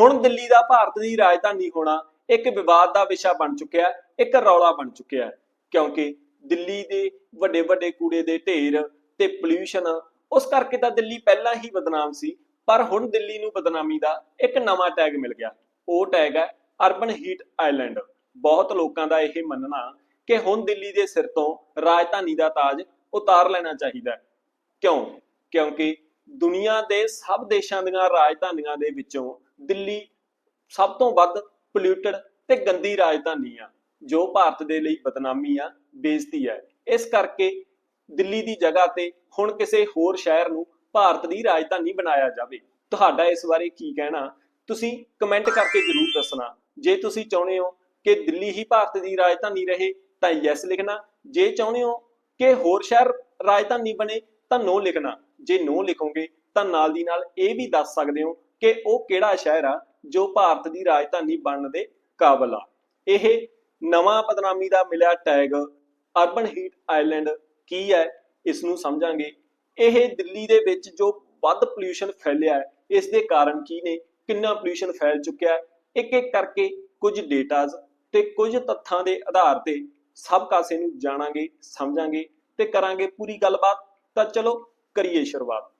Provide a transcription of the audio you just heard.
ਹੁਣ ਦਿੱਲੀ ਦਾ ਭਾਰਤ ਦੀ ਰਾਜਧਾਨੀ ਹੋਣਾ ਇੱਕ ਵਿਵਾਦ ਦਾ ਵਿਸ਼ਾ ਬਣ ਚੁੱਕਿਆ ਹੈ ਇੱਕ ਰੌਲਾ ਬਣ ਚੁੱਕਿਆ ਹੈ। ਕਿਉਂਕਿ ਦਿੱਲੀ ਦੇ ਵੱਡੇ ਵੱਡੇ ਕੂੜੇ ਦੇ ਢੇਰ ਤੇ ਪੋਲਿਊਸ਼ਨ ਉਸ ਕਰਕੇ ਤਾਂ ਦਿੱਲੀ ਪਹਿਲਾਂ ਹੀ ਬਦਨਾਮ ਸੀ, ਪਰ ਹੁਣ ਦਿੱਲੀ ਨੂੰ ਬਦਨਾਮੀ ਦਾ ਇੱਕ ਨਵਾਂ ਟੈਗ ਮਿਲ ਗਿਆ। ਉਹ ਟੈਗ ਹੈ ਅਰਬਨ ਹੀਟ ਆਈਲੈਂਡ ਬਹੁਤ ਲੋਕਾਂ ਦਾ ਇਹ ਮੰਨਣਾ ਕਿ ਹੁਣ ਦਿੱਲੀ ਦੇ ਸਿਰ ਤੋਂ ਰਾਜਧਾਨੀ ਦਾ ਤਾਜ ਉਤਾਰ ਲੈਣਾ ਚਾਹੀਦਾ ਹੈ। ਕਿਉਂ? ਕਿਉਂਕਿ ਦੁਨੀਆ ਦੇ ਸਭ ਦੇਸ਼ਾਂ ਦੀਆਂ ਰਾਜਧਾਨੀਆਂ ਦੇ ਵਿੱਚੋਂ ਦਿੱਲੀ ਸਭ ਤੋਂ ਵੱਧ ਪੋਲਿਊਟਡ ਤੇ ਗੰਦੀ ਰਾਜਧਾਨੀ ਆ, ਜੋ ਭਾਰਤ ਦੇ ਲਈ ਬਦਨਾਮੀ ਆ, ਬੇਇੱਜ਼ਤੀ ਹੈ ਇਸ ਕਰਕੇ ਦਿੱਲੀ ਦੀ ਜਗ੍ਹਾ ਤੇ ਹੁਣ ਕਿਸੇ ਹੋਰ ਸ਼ਹਿਰ ਨੂੰ ਭਾਰਤ ਦੀ ਰਾਜਧਾਨੀ ਬਣਾਇਆ ਜਾਵੇ। ਤੁਹਾਡਾ ਇਸ ਬਾਰੇ ਕੀ ਕਹਿਣਾ? ਤੁਸੀਂ ਕਮੈਂਟ ਕਰਕੇ ਜਰੂਰ ਦੱਸਣਾ। ਜੇ ਤੁਸੀਂ ਚਾਹੁੰਦੇ ਹੋ ਕਿ ਦਿੱਲੀ ਹੀ ਭਾਰਤ ਦੀ ਰਾਜਧਾਨੀ ਰਹੇ, ਤਾਂ ਯੈਸ ਲਿਖਣਾ। ਜੇ ਚਾਹੁੰਦੇ ਹੋ ਕਿ ਹੋਰ ਸ਼ਹਿਰ ਰਾਜਧਾਨੀ ਬਣੇ, ਤਾਂ ਨੋ ਲਿਖਣਾ। ਜੇ ਨੋ ਲਿਖੋਗੇ, ਤਾਂ ਨਾਲ ਦੀ ਨਾਲ ਇਹ ਵੀ ਦੱਸ ਸਕਦੇ ਹੋ ਕਿ ਉਹ ਕਿਹੜਾ ਸ਼ਹਿਰ ਆ ਜੋ ਭਾਰਤ ਦੀ ਰਾਜਧਾਨੀ ਬਣਨ ਦੇ ਕਾਬਲ ਆ। ਇਹ ਨਵਾਂ ਬਦਨਾਮੀ ਦਾ ਮਿਲਿਆ ਟੈਗ ਅਰਬਨ ਹੀਟ ਆਈਲੈਂਡ ਕੀ ਹੈ ਇਸ ਨੂੰ ਸਮਝਾਂਗੇ। ਇਹ ਦਿੱਲੀ ਦੇ ਵਿੱਚ ਜੋ ਵੱਧ ਪੋਲਿਊਸ਼ਨ ਫੈਲਿਆ ਹੈ ਇਸ ਦੇ ਕਾਰਨ ਕੀ ਨੇ? ਕਿੰਨਾ ਪੋਲਿਊਸ਼ਨ ਫੈਲ ਚੁੱਕਿਆ ਹੈ? ਇੱਕ ਇੱਕ ਕਰਕੇ ਕੁਝ ਡੇਟਾਜ਼ ਤੇ ਕੁਝ ਤੱਥਾਂ ਦੇ ਆਧਾਰ ਤੇ ਸਭ ਕਾਸੇ ਨੂੰ ਜਾਣਾਂਗੇ, ਸਮਝਾਂਗੇ ਤੇ ਕਰਾਂਗੇ ਪੂਰੀ ਗੱਲਬਾਤ। ਤਾਂ ਚਲੋ ਕਰੀਏ ਸ਼ੁਰੂਆਤ।